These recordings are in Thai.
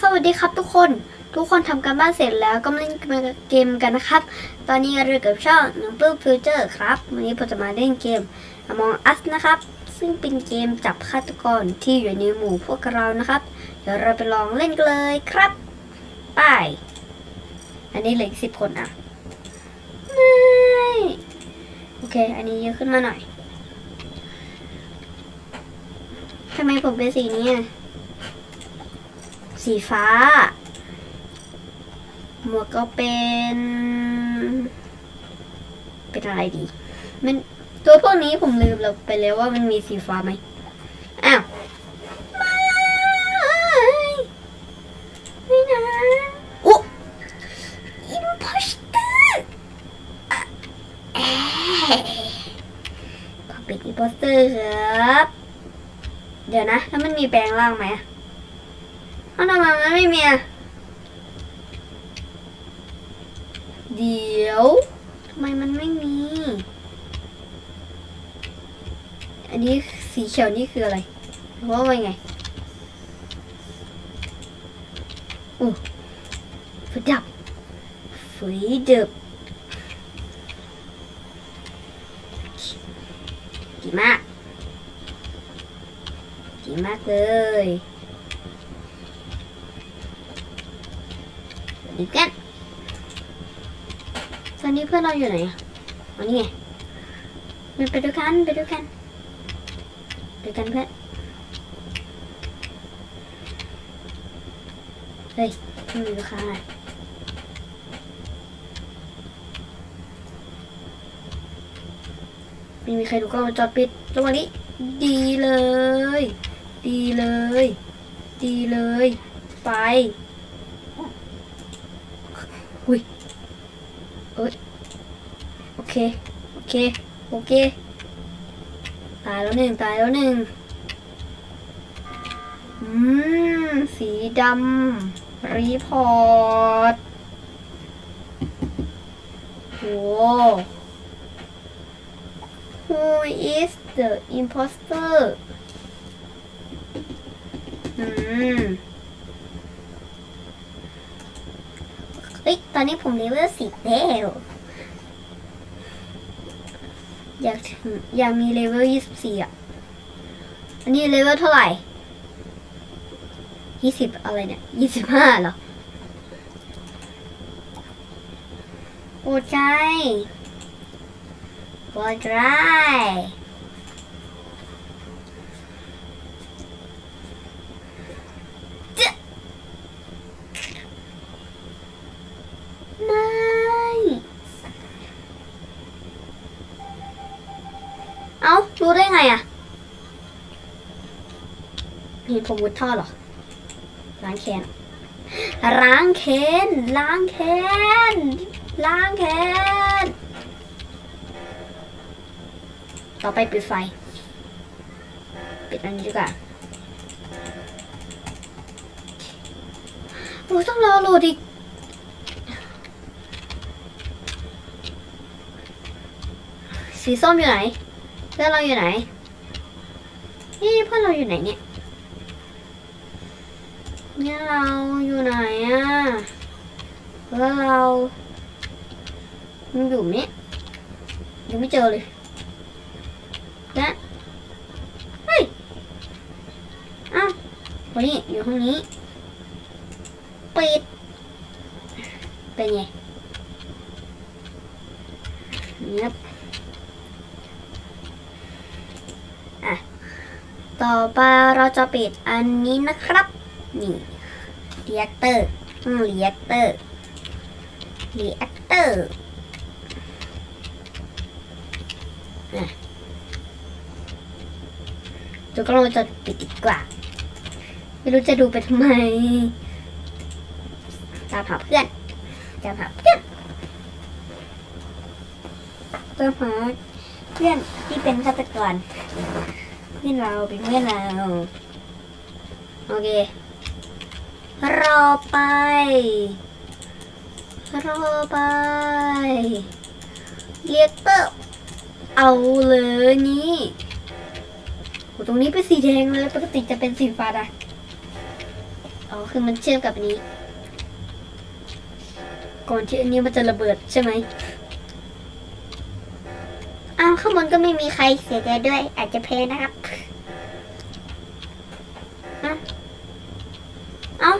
สวัสดีครับทุกคน ทุกคนทำการบ้านเสร็จแล้วก็มาเล่นเกมกันนะครับ ตอนนี้เราอยู่กับช่องน้องปื้มฟิวเจอร์ครับวันนี้ผมจะมาเล่นเกม Among Us นะครับ ซึ่งเป็นเกมจับฆาตกรที่อยู่ในหมู่พวกเรานะครับ เดี๋ยวเราไปลองเล่นกันเลยครับไปอันนี้เหลืออีกสิบคนอะไม่โอเค อันนี้เยอะขึ้นมาหน่อยทำไมผมเป็นสีนี้อะ สีฟ้า หมวกก็เป็น เป็นอะไรดี มันตัวพวกนี้ผมลืมเราไปแล้วว่ามันมีสีฟ้าไหมอ้าวไม่นะโอุ๊อิมพอสเตอร์ขอปิดอิมพอสเตอร์ครับ เดี๋ยวนะ แล้วมันมีแปลงร่างไหม อะเอ้าทำไมมันไม่มีอะเดี๋ยวทำไมมันไม่มี อันนี้สีเขียวนี่คืออะไรว่าไงไงโอ้ฝดับฝืดับดีมากดีมากเลย ดีกันตอนนี้เพื่อนเราอยู่ไหนอะอ๋อนี่ไงมันไปด้วยกันไปด้วยกันไปด้วยกันเพื่อนเฮ้ยไม่มีลูกค้าไม่มีใครดูกล้องจอดปิดระหว่างนี้ดีเลย ดีเลย ดีเลย ไป อุ้ยเอ้ยโอเค โอเค โอเค ตายแล้วหนึ่งตายแล้วหนึ่งอืม สีดำรีพอร์ตโห Who is the imposter อืม เฮ้ย ตอนนี้ผมเลเวลสิบแล้วอยากอยากมีเลเวลยี่สิบสี่อะ อันนี้เลเวลเท่าไหร่ยี่สิบอะไรเนี่ยยี่สิบห้าเหรอ โอ้ใจโอ้ใจจ๊ะ ไม่ เอารู้ได้ไงอะ เห็นผมมุดท่อหรอล้างแค้นล้างแค้นล้างแค้นล้างแค้นต่อไปปิดไฟ ปิดอันนี้ดีกว่าโอ้ต้องรอโหลดอีกสีส้มอยู่ไหนเพื่อนเราอยู่ไหนนี่เพื่อนเราอยู่ไหนเนี่ย เนี่ยเราอยู่ไหนอะเพื่อเรามันอยู่นี่ยยังไม่เจอเลยและเฮ้ยอ้าววันนี้อยู่ห้องนี้ปิดเป็นไงเงียบต่อไปเราจะปิดอันนี้นะครับ นี่เรียกเตอร์อืมเรียกเตอร์เรียกเตอร์ดูก็เราจะปิดดีกว่า ไม่รู้จะดูไปทำไมตามหาเพื่อนตามหาเพื่อนตามหาเพื่อนที่เป็นฆาตกรเพื่อนเราเป็นเพื่อนเราโอเค รอไป รอไป เรียกเตอร์เอาเลยนี่โหตรงนี้เป็นสีแดงเลย ปกติจะเป็นสีฟ้าอะอ๋อ คือมันเชื่อมกับอันนี้ ก่อนที่อันนี้มันจะระเบิดใช่ไหมอ้าวข้างบนก็ไม่มีใครเสียใจด้วย อาจจะแพ้นะครับเอ้าเอ้า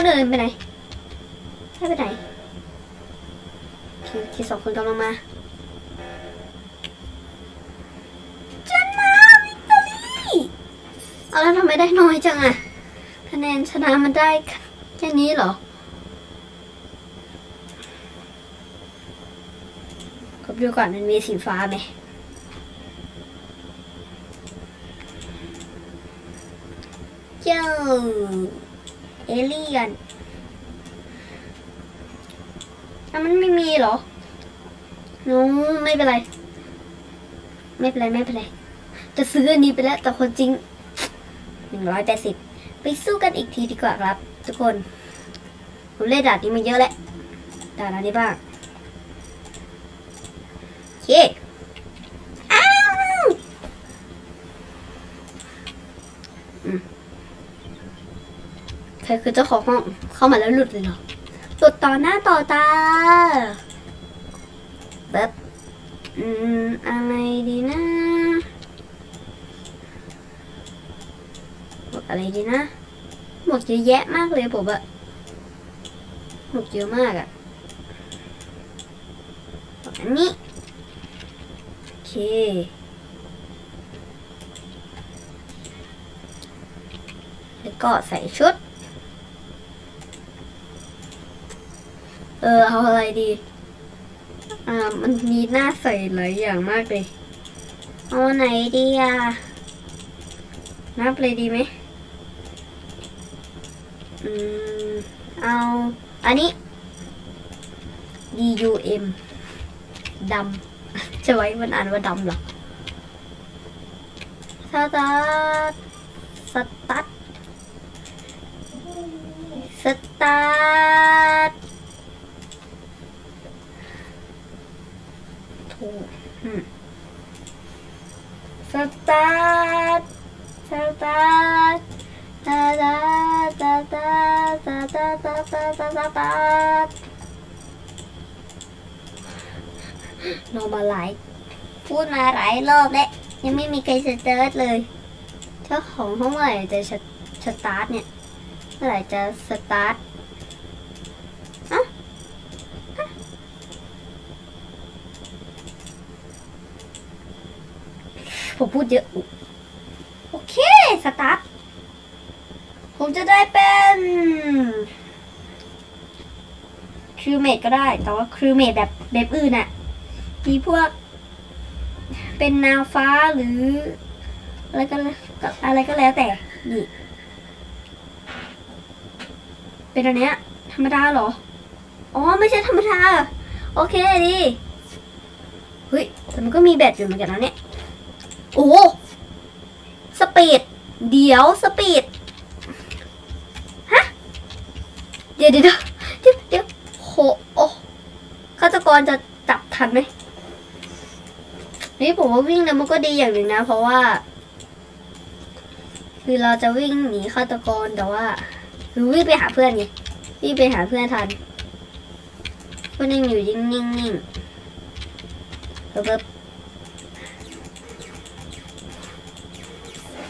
คนอื่นไปไหนให้ไปไหนที่สองคนกำลังมาชนะวิกตอรี่เอาแล้วทำไมได้น้อยจังอะคะแนนชนะมันได้แค่นี้เหรอก็ดูก่อนมันมีสีฟ้าไหมเจ้า เอเลี่ยนอะมันไม่มีเหรอโน้ไม่เป็นไร ไม่เป็นไร ไม่เป็นไร จะซื้ออันนี้ไปแล้ว แต่คนจริงหนึ่งร้อยแปดสิบไปสู้กันอีกทีดีกว่าครับ ทุกคนผมเล่นด่านนี้มาเยอะแล้วด่านอะไรบ้างโอเคอ้าวอืม ใครคือเจ้าของห้องเข้ามาแล้วหลุดเลยเหรอหลุดต่อหน้าต่อตาแบบอืมอะไรดีนะหมวกอะไรดีนะหมวกเยอะแยะมากเลยผมอะหมวกเยอะมากอะอันนี้โอเคแล้วก็ใส่ชุด ออเอาอะไรดี อ่า มันมีหน้าใส่หลายอย่างมากเลย เอาไหนดีอะนับเลยดีไหมอืม เอา อันนี้ D U M ดำจะไว้มันอ่านว่าดำหรอสตาร์สตาร์สตาร์ ร์ทสตาร์ทโนมาไลพูดมาหลายรอบแล้วยังไม่มีใครสตาร์ทเลยเจ้าของห้องเมื่อไหร่จะสตาร์ทเนี่ยเมื่อไหร่จะสตาร์ทอะผมพูดเยอะ โอเค สตาร์ทผมจะได้เป็น ครูเมดก็ได้ แต่ว่าครูเมดแบบแบบอื่นอะมีพวก เป็นนางฟ้าหรืออะไรก็อะไรก็แล้วแต่นี่เป็นอันเนี้ย ธรรมดาเหรอ อ๋อ ไม่ใช่ธรรมดา โอเคดีเฮ้ยแต่มันก็มีแบตอยู่เหมือนกันนะเนี่ย โอ้สปีด เดี๋ยวสปีด ฮะ เดี๋ยวเดี๋ยวเดี๋ยวเดี๋ยวเดี๋ยวโหโอ้ฆาตก รจะจับทันไหมนี่ผมว่าวิ่งแล้วมันก็ดีอย่างหนึ่งนะ เพราะว่า คือเราจะวิ่งหนีฆาตกรแต่ว่าคือวิ่งไปหาเพื่อนไงวิ่งไปหาเพื่อนทันเพื่อนยังอยู่นิ่งนิ่งนิ่งเพิ่ม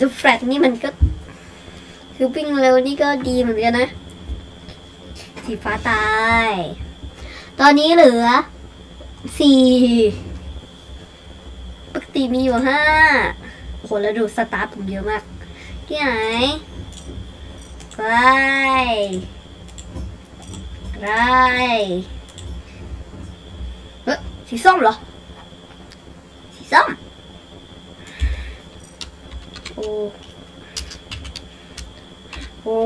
ดูแฟลตนี่มันก็คือวิ่งเร็วนี่ก็ดีเหมือนกันนะสีฟ้าตาย ตอนนี้เหลือสี่ปกติมีอยู่ห้าโหแล้วดูสตาร์ทผมเยอะมาก ที่ไหนใกล้ใกล้เฮ้ยสีส้มเหรอ สีส้ม โอ้ โอ้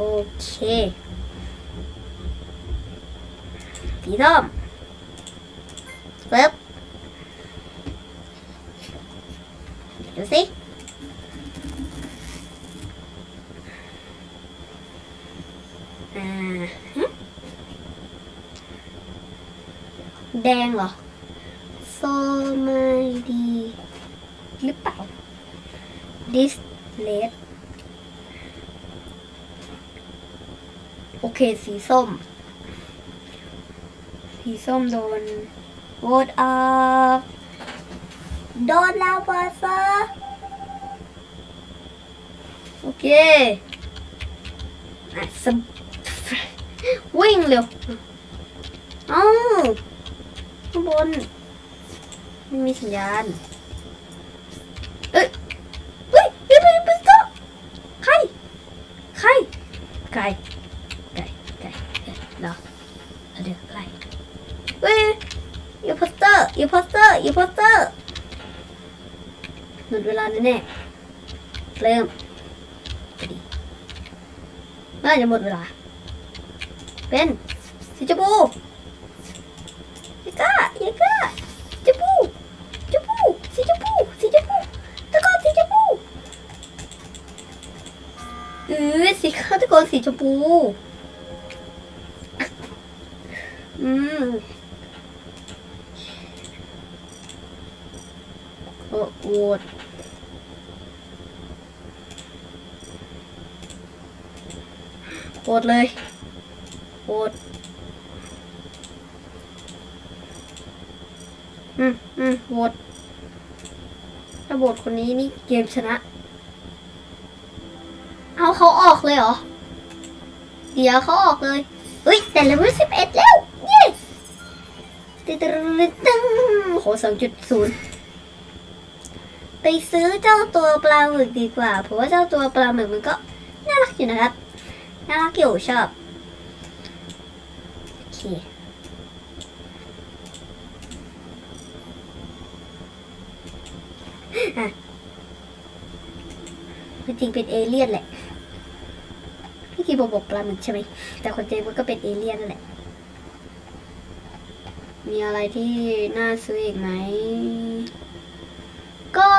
โอเคสีส้มปึ๊บดูสิอ่าแดงเหรอโซม่ดีหรือเปล่า this red เคสีส้ม สีส้มโดนโหวตออกโดนแลาวาซะโอเคอะสมวิ่งเร็วเอ้าข้างบนไม่มีสัญญาณ เอ้ยเฮ้ยเดี๋ยเดี๋ยวเดี๋ยวเดี๋ยวใคร ใคร ใคร ใคร ใครเอ๊ะเหรอเดี๋ยวใครเฮ้ยอีโพสเต อีโพสเตอร์อีโพสเตอร์หมดเวลาแน่ๆเริ่มน่าจะหมดเวลา เป็นสีชมพูยิก้ายิก้าสีชมพูชมพูสีชมพูสีชมพูตะโกนสีชมพูเออสีข้าตะโกนสีชมพูอืม โอ้โหวตโหวตเลยโหวตอืมอืมโหวตถ้าโหวตคนนี้นี่เกมชนะ เอาเขาออกเลยเหรอ เดี๋ยวเขาออกเลยเฮ้ย แต่เลเวลสิบเอ็ดแล้ว เย้ตึ๊ดตึ๊ดตึ๊ดตึ๊ดโหสองจุดศูนย์ ไปซื้อเจ้าตัวปลาหมึกดีกว่า เพราะว่าเจ้าตัวปลาหมึกมันก็น่ารักอยู่นะครับ น่ารักอยู่ชอบ โอเคอะจริงเป็นเอเลี่ยนแหละพี่กีบอกบอกปลาหมึกใช่ไหม แต่คนเจมันก็เป็นเอเลี่ยนนั่นแหละ มีอะไรที่น่าซื้ออีกไหม ก็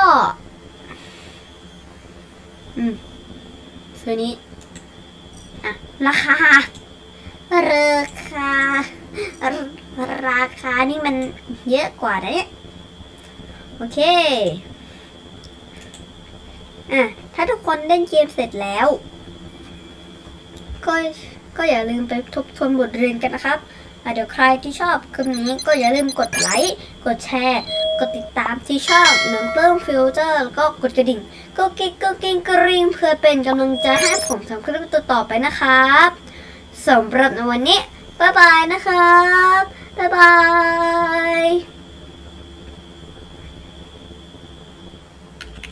อืมซื้อนี้ อะ ราคา ราคา ราคานี่มันเยอะกว่านะเนี่ย โอเค อะ ถ้าทุกคนเล่นเกมเสร็จแล้ว ก็ก็อย่าลืมไปทบทวนบทเรียนกันนะครับอะเดี๋ยวใครที่ชอบคลิปนี้ก็อย่าลืมกดไลค์ กดแชร์ กดติดตามที่ช่องหนังเพิ่มฟิลเตอร์แล้วก็กดกระดิ่งก็กิ๊กก็กิ๊งกระริ่งเพื่อเป็นกำลังใจให้ผมทำคลิปต่อๆไปนะครับสำหรับในวันนี้บ๊ายบายนะครับบ๊ายบาย